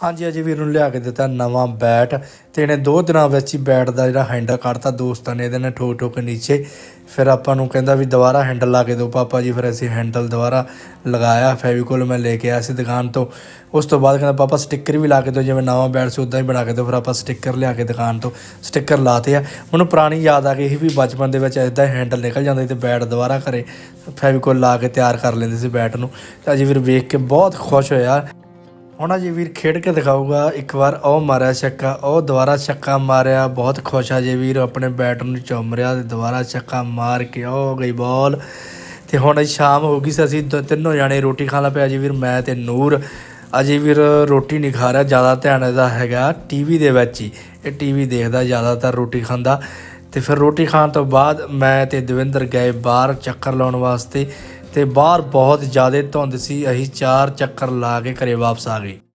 ਹਾਂਜੀ ਅਜੇ ਵੀਰ ਨੂੰ ਲਿਆ ਕੇ ਦਿੱਤਾ ਨਵਾਂ ਬੈਟ ਤੇ ਇਹਨੇ ਦੋ ਦਿਨਾਂ ਵਿੱਚ ਹੀ ਬੈਟ ਦਾ ਜਿਹੜਾ ਹੈਂਡਲ ਕੱਢਤਾ, ਦੋਸਤਾਂ ਨੇ ਇਹਦੇ ਨਾਲ ਠੋਕ ਠੋਕ ਕੇ ਨੀਚੇ। ਫਿਰ ਆਪਾਂ ਨੂੰ ਕਹਿੰਦਾ ਵੀ ਦੁਬਾਰਾ ਹੈਂਡਲ ਲਾ ਕੇ ਦਿਓ ਪਾਪਾ ਜੀ, ਫਿਰ ਅਸੀਂ ਹੈਂਡਲ ਦੁਬਾਰਾ ਲਗਾਇਆ, ਫੈਵੀਕੋਲ ਮੈਂ ਲੈ ਕੇ ਆਇਆ ਸੀ ਦੁਕਾਨ ਤੋਂ। ਉਸ ਤੋਂ ਬਾਅਦ ਕਹਿੰਦਾ ਪਾਪਾ ਸਟicker ਵੀ ਲਾ ਕੇ ਦਿਓ, ਜਿਵੇਂ ਨਵਾਂ ਬੈਟ ਸੀ ਉਦਾਂ ਹੀ ਬਣਾ ਕੇ ਦਿਓ, ਫਿਰ ਆਪਾਂ ਸਟicker ਲਿਆ ਕੇ ਦੁਕਾਨ ਤੋਂ ਸਟicker ਲਾਤੇ ਆ। ਮੈਨੂੰ ਪੁਰਾਣੀ ਯਾਦ ਆ ਗਈ ਸੀ ਵੀ ਬਚਪਨ ਦੇ ਵਿੱਚ ਇਦਾਂ ਹੈਂਡਲ ਨਿਕਲ ਜਾਂਦਾ ਸੀ ਤੇ ਬੈਟ ਦੁਬਾਰਾ ਘਰੇ ਫੈਵੀਕੋਲ ਲਾ ਕੇ ਤਿਆਰ ਕਰ ਲੈਂਦੇ ਸੀ ਬੈਟ ਨੂੰ। ਤੇ ਅਜੇ ਵੀਰ ਵੇਖ ਕੇ ਬਹੁਤ ਖੁਸ਼ ਹੋਇਆ। ਉਹਨਾਂ ਅਜੇ ਵੀਰ ਖੇਡ ਕੇ ਦਿਖਾਊਗਾ। ਇੱਕ ਵਾਰ ਉਹ ਮਾਰਿਆ ਛੱਕਾ, ਉਹ ਦੁਬਾਰਾ ਛੱਕਾ ਮਾਰਿਆ। ਬਹੁਤ ਖੁਸ਼ ਆ ਜੇ ਵੀਰ ਆਪਣੇ ਬੈਟ ਨੂੰ ਚੁੰਮ ਰਿਹਾ ਤੇ ਦੁਬਾਰਾ ਛੱਕਾ ਮਾਰ ਕੇ ਉਹ ਹੋ ਗਈ ਬਾਲ। ਤੇ ਹੁਣ ਸ਼ਾਮ ਹੋ ਗਈ ਸੀ, ਅਸੀਂ ਦ- ਤਿੰਨੋਂ ਜਾਣੇ ਰੋਟੀ ਖਾਣ ਲੱਗ ਪਏ ਅਜੇ ਵੀਰ, ਮੈਂ ਤੇ ਨੂਰ। ਅਜੇ ਵੀਰ, ਰੋਟੀ ਨਹੀਂ ਖਾ ਰਿਹਾ, ਜ਼ਿਆਦਾ ਧਿਆਨ ਇਹਦਾ ਹੈਗਾ ਟੀਵੀ ਦੇ ਵਿੱਚ ਹੀ। ਇਹ ਟੀਵੀ ਦੇਖਦਾ ਜ਼ਿਆਦਾਤਰ ਰੋਟੀ ਖਾਂਦਾ। ਤੇ ਫਿਰ ਰੋਟੀ ਖਾਣ ਤੋਂ ਬਾਅਦ ਮੈਂ ਤੇ ਦਵਿੰਦਰ ਗਏ ਬਾਹਰ ਚੱਕਰ ਲਾਉਣ ਵਾਸਤੇ। ਤੇ ਬਾਹਰ ਬਹੁਤ ਜ਼ਿਆਦਾ ਧੁੰਦ ਸੀ। ਅਸੀਂ ਚਾਰ ਚੱਕਰ ਲਾ ਕੇ ਘਰੇ ਵਾਪਸ ਆ ਗਏ।